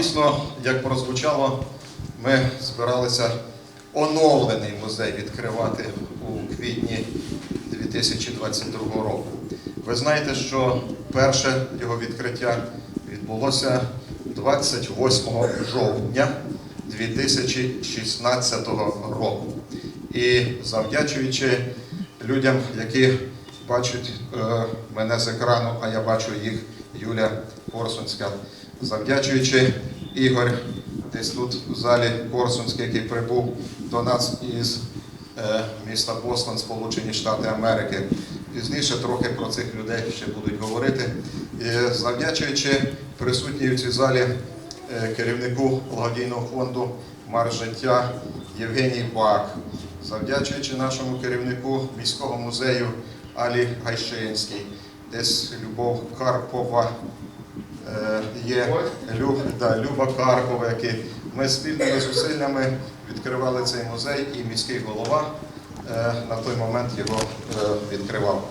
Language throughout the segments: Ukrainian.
Дійсно, як прозвучало, ми збиралися оновлений музей відкривати у квітні 2022 року. Ви знаєте, що перше його відкриття відбулося 28 жовтня 2016 року. І завдячуючи людям, які бачать е, мене з екрану, а я бачу їх, Юля Корсунська, завдячуючи Ігор, десь тут в залі Корсунський, який прибув до нас із е, міста Бостон, Сполучені Штати Америки. Пізніше трохи про цих людей ще будуть говорити. І завдячуючи присутній у цій залі е, керівнику благодійного фонду Мар життя Євгеній Бак, завдячуючи нашому керівнику міського музею Алі Гайшинській, десь Любов Карпова е, є Лю, да, Люба Карпова, які ми спільними зусиллями відкривали цей музей, і міський голова е, на той момент його е, відкривав.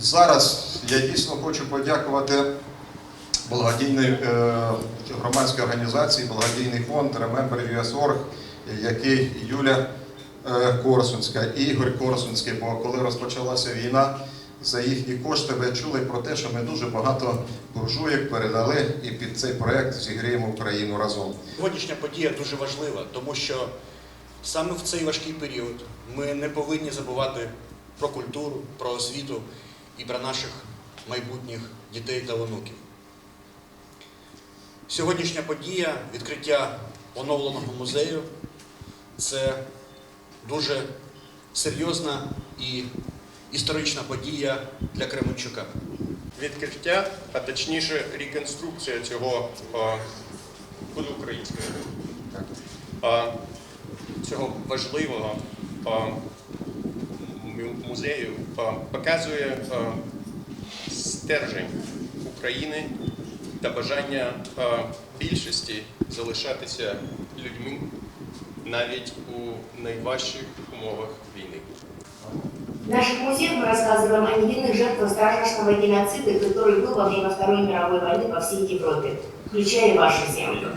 Зараз я дійсно хочу подякувати благодійної е, громадської організації, благодійний фонд Remember US.org, який Юля е, Корсунська, Ігор Корсунський, бо коли розпочалася війна, за їхні кошти ви чули про те, що ми дуже багато буржуєк передали і під цей проект зігріємо Україну разом. Сьогоднішня подія дуже важлива, тому що саме в цей важкий період ми не повинні забувати про культуру, про освіту і про наших майбутніх дітей та онуків. Сьогоднішня подія відкриття оновленого музею це дуже серйозна і історична подія для Кременчука. відкриття, а точніше реконструкція цього а, буде українською. Цього важливого музею показує стержень України та бажання більшості залишатися людьми навіть у найважчих умовах війни. В наших музеях мы рассказываем о невинных жертвах страшного геноцида, который был во время Второй мировой войны по всей Европе, включая вашу землю.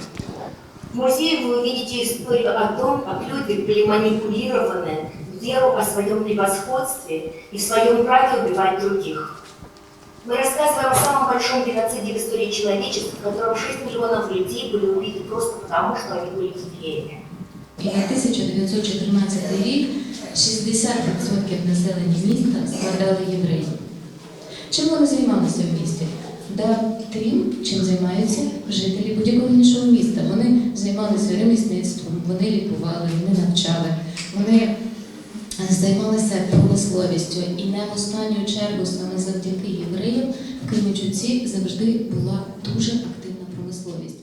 В музее вы увидите историю о том, как люди были манипулированы веру о своем превосходстве и в своем праве убивать других. Мы рассказываем о самом большом геноциде в истории человечества, в котором 6 миллионов людей были убиты просто потому, что они были евреями. І на 1914 рік 60% населення міста складали євреї. Чим вони займалися в місті? Да, тим, чим займаються жителі будь-якого іншого міста. Вони займалися ремісництвом, вони лікували, вони навчали, вони е, займалися промисловістю. І не в останню чергу саме завдяки євреям в Кременчуці завжди була дуже активна промисловість.